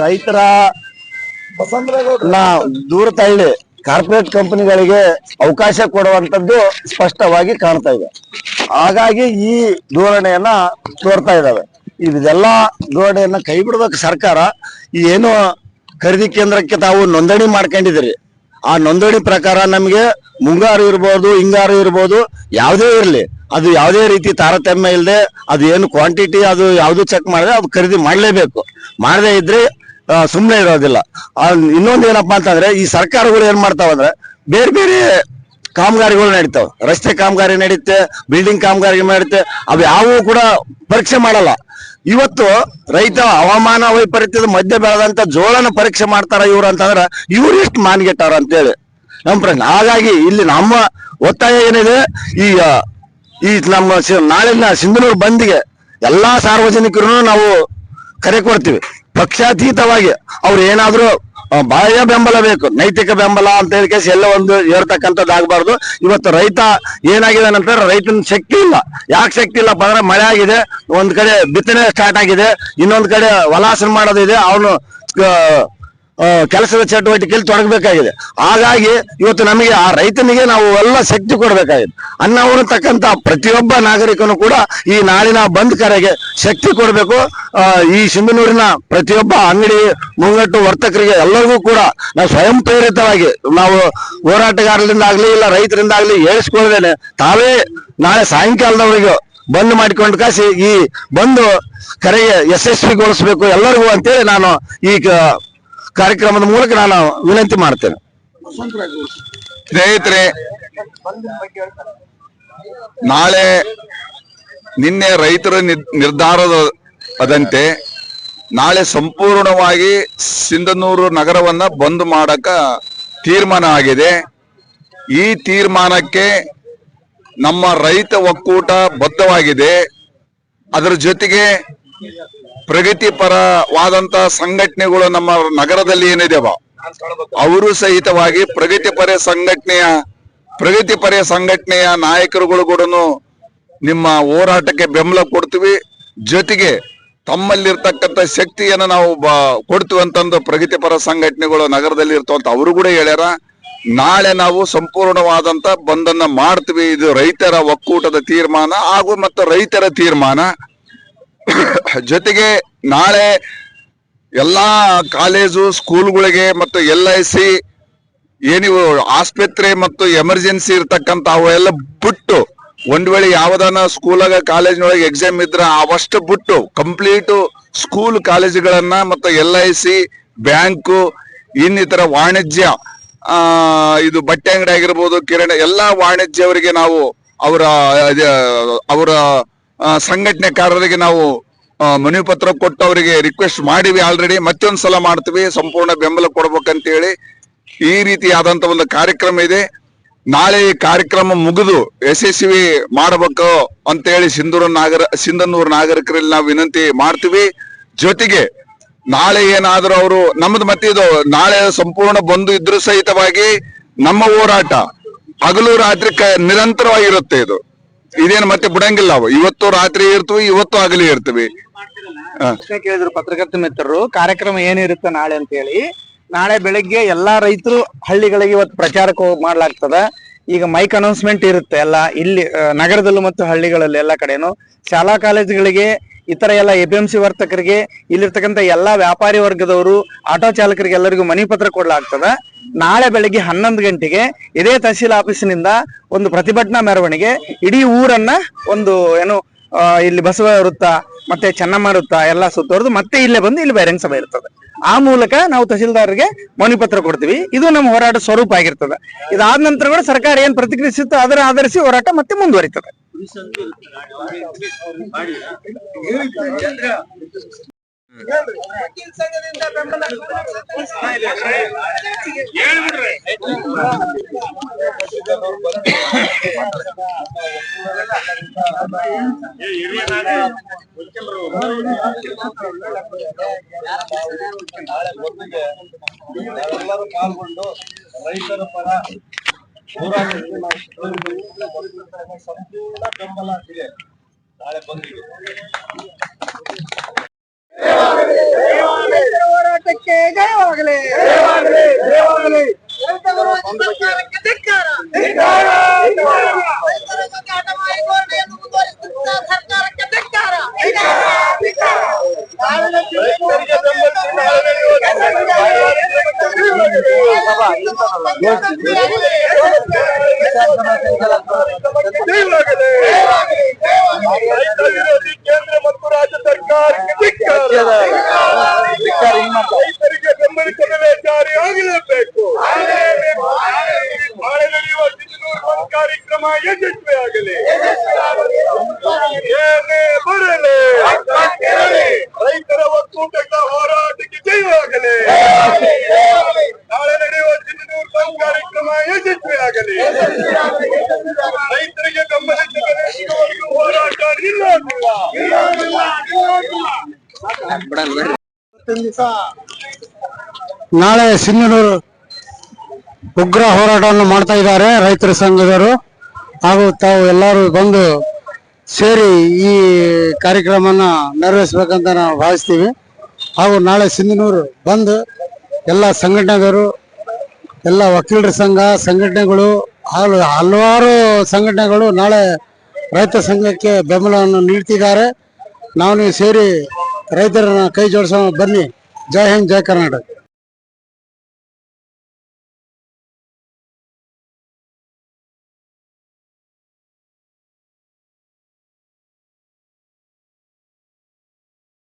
ರೈತರ ನಾ ದೂರ ತಳ್ಳಿ ಕಾರ್ಪೊರೇಟ್ ಕಂಪನಿಗಳಿಗೆ ಅವಕಾಶ ಕೊಡುವಂತದ್ದು ಸ್ಪಷ್ಟವಾಗಿ ಕಾಣ್ತಾ ಇದೆ. ಹಾಗಾಗಿ ಈ ಧೋರಣೆಯನ್ನ ತೋರ್ತಾ ಇದ್ದಾವೆ ಇದೆಲ್ಲ ಧೋರಣೆಯನ್ನ ಕೈ ಬಿಡ್ಬೇಕು ಸರ್ಕಾರ. ಏನು ಖರೀದಿ ಕೇಂದ್ರಕ್ಕೆ ತಾವು ನೋಂದಣಿ ಮಾಡ್ಕೊಂಡಿದ್ದೀರಿ. ಆ ನೋಂದಣಿ ಪ್ರಕಾರ ನಮಗೆ ಮುಂಗಾರು ಇರ್ಬೋದು ಹಿಂಗಾರು ಇರ್ಬೋದು ಯಾವುದೇ ಇರಲಿ. ಅದು ಯಾವುದೇ ರೀತಿ ತಾರತಮ್ಯ ಇಲ್ಲದೆ ಅದು ಏನು ಕ್ವಾಂಟಿಟಿ ಅದು ಯಾವುದು ಚೆಕ್ ಮಾಡಿದ್ರೆ ಅದು ಖರೀದಿ ಮಾಡಲೇಬೇಕು. ಮಾಡದೇ ಇದ್ರೆ ಸುಮ್ಮನೆ ಇರೋದಿಲ್ಲ. ಇನ್ನೊಂದು ಏನಪ್ಪಾ ಅಂತಂದ್ರೆ ಈ ಸರ್ಕಾರಗಳು ಏನ್ ಮಾಡ್ತಾವಂದ್ರೆ ಬೇರೆ ಬೇರೆ ಕಾಮಗಾರಿಗಳು ನಡೀತಾವ. ರಸ್ತೆ ಕಾಮಗಾರಿ ನಡೀತೆ ಬಿಲ್ಡಿಂಗ್ ಕಾಮಗಾರಿ ನಡೀತೆ, ಅವು ಯಾವೂ ಕೂಡ ಪರೀಕ್ಷೆ ಮಾಡಲ್ಲ. ಇವತ್ತು ರೈತ ಹವಾಮಾನ ವೈಪರೀತ್ಯದ ಮಧ್ಯ ಬೆಳೆದಂತ ಜೋಳನ ಪರೀಕ್ಷೆ ಮಾಡ್ತಾರ ಇವ್ರು ಅಂತಂದ್ರೆ ಇವ್ರು ಎಷ್ಟು ಮಾನ್ಗೆಟ್ಟಾರ ಅಂತೇಳಿ. ನಮ್ಮ ಪ್ರಶ್ನೆ ಹಾಗಾಗಿ ಇಲ್ಲಿ ನಮ್ಮ ಒತ್ತಾಯ ಏನಿದೆ, ಈ ಈ ನಮ್ಮ ನಾಳಿನ ಸಿಂಧನೂರು ಬಂದಿಗೆ ಎಲ್ಲಾ ಸಾರ್ವಜನಿಕರು ನಾವು ಕರೆ ಕೊಡ್ತೀವಿ. ಪಕ್ಷಾತೀತವಾಗಿ ಅವ್ರು ಏನಾದ್ರೂ ಬಾಹ್ಯ ಬೆಂಬಲ ಬೇಕು, ನೈತಿಕ ಬೆಂಬಲ ಅಂತ ಹೇಳಿ ಎಲ್ಲ ಒಂದು ಏರ್ತಕ್ಕಂಥದ್ದು ಆಗ್ಬಾರ್ದು. ಇವತ್ತು ರೈತ ಏನಾಗಿದೆ ನಂತರ ರೈತನ ಶಕ್ತಿ ಇಲ್ಲ. ಯಾಕೆ ಶಕ್ತಿ ಇಲ್ಲಪ್ಪ ಅಂದ್ರೆ ಮಳೆ ಆಗಿದೆ, ಒಂದ್ ಕಡೆ ಬಿತ್ತನೆ ಸ್ಟಾರ್ಟ್ ಆಗಿದೆ, ಇನ್ನೊಂದ್ ಕಡೆ ವಲಾಸನ ಮಾಡೋದಿದೆ ಅವನು ಕೆಲಸದ ಚಟುವಟಿಕೆಯಲ್ಲಿ ತೊಡಗಬೇಕಾಗಿದೆ. ಹಾಗಾಗಿ ಇವತ್ತು ನಮಗೆ ಆ ರೈತನಿಗೆ ನಾವು ಎಲ್ಲ ಶಕ್ತಿ ಕೊಡಬೇಕಾಗಿದೆ. ಅನ್ನ ಉಣತಕ್ಕಂತ ಪ್ರತಿಯೊಬ್ಬ ನಾಗರಿಕನು ಕೂಡ ಈ ನಾಳಿನ ಬಂದ್ ಕರೆಗೆ ಶಕ್ತಿ ಕೊಡಬೇಕು. ಈ ಸಿಂಧನೂರಿನ ಪ್ರತಿಯೊಬ್ಬ ಅಂಗಡಿ ಮುಂಗಟ್ಟು ವರ್ತಕರಿಗೆ ಎಲ್ಲರಿಗೂ ಕೂಡ ನಾವು ಸ್ವಯಂ ಪ್ರೇರಿತವಾಗಿ ನಾವು ಹೋರಾಟಗಾರರಿಂದ ಆಗ್ಲಿ ಇಲ್ಲ ರೈತರಿಂದ ಆಗ್ಲಿ ಹೇಳಿಸ್ಕೊಳ್ದೇನೆ ತಾವೇ ನಾಳೆ ಸಾಯಂಕಾಲದವರೆಗೂ ಬಂದ್ ಮಾಡಿಕೊಂಡು ಕಾಸಿ ಈ ಬಂದು ಕರೆಗೆ ಯಶಸ್ವಿಗೊಳಿಸಬೇಕು ಎಲ್ಲರಿಗೂ ಅಂತೇಳಿ ನಾನು ಈಗ ಕಾರ್ಯಕ್ರಮದ ಮೂಲಕ ನಾನು ವಿನಂತಿ ಮಾಡ್ತೇನೆ. ಸ್ನೇಹಿತರೆ, ನಾಳೆ ನಿನ್ನೆ ರೈತರ ನಿರ್- ನಿರ್ಧಾರದ ಅದಂತೆ ನಾಳೆ ಸಂಪೂರ್ಣವಾಗಿ ಸಿಂಧನೂರು ನಗರವನ್ನ ಬಂದ್ ಮಾಡಕ ತೀರ್ಮಾನ ಆಗಿದೆ. ಈ ತೀರ್ಮಾನಕ್ಕೆ ನಮ್ಮ ರೈತ ಒಕ್ಕೂಟ ಬದ್ಧವಾಗಿದೆ. ಅದರ ಜೊತೆಗೆ ಪ್ರಗತಿಪರವಾದಂತ ಸಂಘಟನೆಗಳು ನಮ್ಮ ನಗರದಲ್ಲಿ ಏನಿದೆವ, ಅವರು ಸಹಿತವಾಗಿ ಪ್ರಗತಿಪರ ಸಂಘಟನೆಯ ಪ್ರಗತಿಪರ ಸಂಘಟನೆಯ ನಾಯಕರುಗಳು ಕೂಡ ನಿಮ್ಮ ಹೋರಾಟಕ್ಕೆ ಬೆಂಬಲ ಕೊಡ್ತೀವಿ. ಜೊತೆಗೆ ತಮ್ಮಲ್ಲಿರ್ತಕ್ಕಂಥ ಶಕ್ತಿಯನ್ನು ನಾವು ಬ, ಕೊಡ್ತೀವಿ ಅಂತಂದು ಪ್ರಗತಿಪರ ಸಂಘಟನೆಗಳು ನಗರದಲ್ಲಿ ಇರ್ತವಂತ ಅವರು ಕೂಡ ಹೇಳ್ಯಾರ. ನಾಳೆ ನಾವು ಸಂಪೂರ್ಣವಾದಂತ ಬಂದನ್ನ ಮಾಡ್ತೀವಿ. ಇದು ರೈತರ ಒಕ್ಕೂಟದ ತೀರ್ಮಾನ ಹಾಗೂ ಮತ್ತು ರೈತರ ತೀರ್ಮಾನ. ಜೊತೆಗೆ ನಾಳೆ ಎಲ್ಲ ಕಾಲೇಜು, ಸ್ಕೂಲ್ಗಳಿಗೆ ಮತ್ತು ಎಲ್ ಐ ಸಿ, ಏನಿವು ಆಸ್ಪತ್ರೆ ಮತ್ತು ಎಮರ್ಜೆನ್ಸಿ ಇರ್ತಕ್ಕಂಥ ಅವೆಲ್ಲ ಬಿಟ್ಟು, ಒಂದ್ ವೇಳೆ ಯಾವ್ದಾನ ಸ್ಕೂಲಾಗ, ಕಾಲೇಜಿನೊಳಗೆ ಎಕ್ಸಾಮ್ ಇದ್ರೆ ಅವಷ್ಟು ಬಿಟ್ಟು ಕಂಪ್ಲೀಟ್ ಸ್ಕೂಲ್ ಕಾಲೇಜುಗಳನ್ನ ಮತ್ತು ಎಲ್ ಐ ಸಿ, ಬ್ಯಾಂಕು, ಇನ್ನಿತರ ವಾಣಿಜ್ಯ ಇದು ಬಟ್ಟೆ ಅಂಗಡಿ ಆಗಿರ್ಬೋದು, ಕಿರಣ ಎಲ್ಲಾ ವಾಣಿಜ್ಯವರಿಗೆ ನಾವು ಅವರ ಅವರ ಸಂಘಟನೆಕಾರರಿಗೆ ನಾವು ಮನವಿ ಪತ್ರ ಕೊಟ್ಟು ಅವರಿಗೆ ರಿಕ್ವೆಸ್ಟ್ ಮಾಡಿವಿ ಆಲ್ರೆಡಿ ಮತ್ತೊಂದು ಸಲ ಮಾಡ್ತೀವಿ, ಸಂಪೂರ್ಣ ಬೆಂಬಲ ಕೊಡ್ಬೇಕಂತ ಹೇಳಿ ಈ ರೀತಿಯಾದಂತ ಒಂದು ಕಾರ್ಯಕ್ರಮ ಇದೆ. ನಾಳೆ ಈ ಕಾರ್ಯಕ್ರಮ ಮುಗಿದು ಯಶಸ್ವಿ ಮಾಡಬೇಕು ಅಂತ ಹೇಳಿ ಸಿಂಧೂರ ನಾಗರ, ಸಿಂಧನೂರು ನಾಗರಿಕರಲ್ಲಿ ನಾವು ವಿನಂತಿ ಮಾಡ್ತೀವಿ. ಜೊತೆಗೆ ನಾಳೆ ಏನಾದರೂ ಅವರು, ನಮ್ದು ಮತ್ತೆ ಇದು, ನಾಳೆ ಸಂಪೂರ್ಣ ಬಂದು ಇದ್ರು ಸಹಿತವಾಗಿ ನಮ್ಮ ಹೋರಾಟ ಹಗಲು ರಾತ್ರಿ ನಿರಂತರವಾಗಿರುತ್ತೆ ಇದು. ಇದೇನು ಮತ್ತೆ ಬಿಡಂಗಿಲ್ಲ ಅವು. ಇವತ್ತು ರಾತ್ರಿ ಇರ್ತೀವಿ, ಇವತ್ತು ಆಗಲಿ ಇರ್ತೀವಿ. ಕೇಳಿದ್ರು ಪತ್ರಕರ್ತ ಮಿತ್ರರು, ಕಾರ್ಯಕ್ರಮ ಏನಿರುತ್ತೆ ನಾಳೆ ಅಂತ ಹೇಳಿ. ನಾಳೆ ಬೆಳಿಗ್ಗೆ ಎಲ್ಲಾ ರೈತರು ಹಳ್ಳಿಗಳಿಗೆ ಇವತ್ತು ಪ್ರಚಾರಕ್ಕೆ ಮಾಡ್ಲಾಗ್ತದ. ಈಗ ಮೈಕ್ ಅನೌನ್ಸ್ಮೆಂಟ್ ಇರುತ್ತೆ ಎಲ್ಲ. ಇಲ್ಲಿ ನಗರದಲ್ಲೂ ಮತ್ತು ಹಳ್ಳಿಗಳಲ್ಲಿ ಎಲ್ಲ ಕಡೆನು. ಶಾಲಾ ಕಾಲೇಜುಗಳಿಗೆ, ಇತರ ಎಲ್ಲ ಎ ಪಿ ಎಂ ಸಿ ವರ್ತಕರಿಗೆ, ಇಲ್ಲಿರ್ತಕ್ಕಂಥ ಎಲ್ಲಾ ವ್ಯಾಪಾರಿ ವರ್ಗದವರು, ಆಟೋ ಚಾಲಕರಿಗೆ ಎಲ್ಲರಿಗೂ ಮನಿ ಪತ್ರ ಕೊಡ್ಲಾಗ್ತದ. ನಾಳೆ ಬೆಳಿಗ್ಗೆ ಹನ್ನೊಂದು ಗಂಟೆಗೆ ಇದೇ ತಹಸೀಲ್ ಆಫೀಸಿನಿಂದ ಒಂದು ಪ್ರತಿಭಟನಾ ಮೆರವಣಿಗೆ ಇಡೀ ಊರನ್ನ ಒಂದು, ಏನು ಇಲ್ಲಿ ಬಸವ ವೃತ್ತ, ಮತ್ತೆ ಚೆನ್ನಮ್ಮ ವೃತ್ತ ಎಲ್ಲ ಸುತ್ತುವರೆದು ಮತ್ತೆ ಇಲ್ಲೇ ಬಂದು ಇಲ್ಲಿ ಬಹಿರಂಗ ಸಭೆ ಇರ್ತದೆ. ಆ ಮೂಲಕ ನಾವು ತಹಸೀಲ್ದಾರ್ಗೆ ಮನವಿ ಪತ್ರ ಕೊಡ್ತೀವಿ. ಇದು ನಮ್ಮ ಹೋರಾಟ ಸ್ವರೂಪ ಆಗಿರ್ತದೆ. ಇದಾದ ನಂತರ ಕೂಡ ಸರ್ಕಾರ ಏನ್ ಪ್ರತಿಕ್ರಿಯಿಸುತ್ತೋ ಅದರ ಆಧರಿಸಿ ಹೋರಾಟ ಮತ್ತೆ ಮುಂದುವರಿತದೆ. ಎಲ್ಲರೂ ಪಾಲ್ಗೊಂಡು ರೈತರ ಪರ ಹೋರಾಟಕ್ಕೆ ನಾವು ಸಂಪೂರ್ಣ ಬೆಂಬಲ ಇದೆ ನಾಳೆ ಬಂದಿದೆ ಹೋರಾಟಕ್ಕೆ ಜಯವಾಗಲಿ. ರೈತ ವಿರೋಧಿ ರೈತರಿಗೆ ಬೆಂಬಲಿತವೇ ಜಾರಿ ಆಗಲೇಬೇಕು. ನಾಳೆ ನಡೆಯುವ ಸಿಂಧನೂರು ಬಂದ್ ಕಾರ್ಯಕ್ರಮ ಯಶಸ್ವಿಯಾಗಲಿ. ಏನೇ ಬರಲಿ ರೈತರ ಒಕ್ಕೂಟದ ಹೋರಾಟಕ್ಕೆ ಜಯವಾಗಲಿ ನಾಳೆ ನಡೆಯುವ ಸಿಂಧನೂರು ಬಂದ್ ಕಾರ್ಯಕ್ರಮ ಯಶಸ್ವಿಯಾಗಲಿ ಬೆಂಬಲಿತ ಹೋರಾಟ. ನಿಲ್ಲೋದಿಲ್ಲ. ನಾಳೆ ಸಿಂಧನೂರು ಉಗ್ರ ಹೋರಾಟವನ್ನು ಮಾಡ್ತಾ ಇದ್ದಾರೆ ರೈತರ ಸಂಘದವರು. ಹಾಗೂ ತಾವು ಎಲ್ಲರೂ ಬಂದು ಸೇರಿ ಈ ಕಾರ್ಯಕ್ರಮನ ನೆರವೇರಿಸಬೇಕಂತ ನಾವು ಭಾವಿಸ್ತೀವಿ. ಹಾಗೂ ನಾಳೆ ಸಿಂಧನೂರು ಬಂದು ಎಲ್ಲ ಸಂಘಟನೆದವರು ಎಲ್ಲ ವಕೀಲರ ಸಂಘ, ಸಂಘಟನೆಗಳು ಹಲವಾರು ಸಂಘಟನೆಗಳು ನಾಳೆ ರೈತ ಸಂಘಕ್ಕೆ ಬೆಂಬಲವನ್ನು ನೀಡ್ತಿದ್ದಾರೆ. ನಾವು ನೀವು ಸೇರಿ ರೈತರನ್ನ ಕೈ ಜೋಡಿಸೋಣ. ಬನ್ನಿ. ಜೈ ಹಿಂದ್, ಜೈ ಕರ್ನಾಟಕ.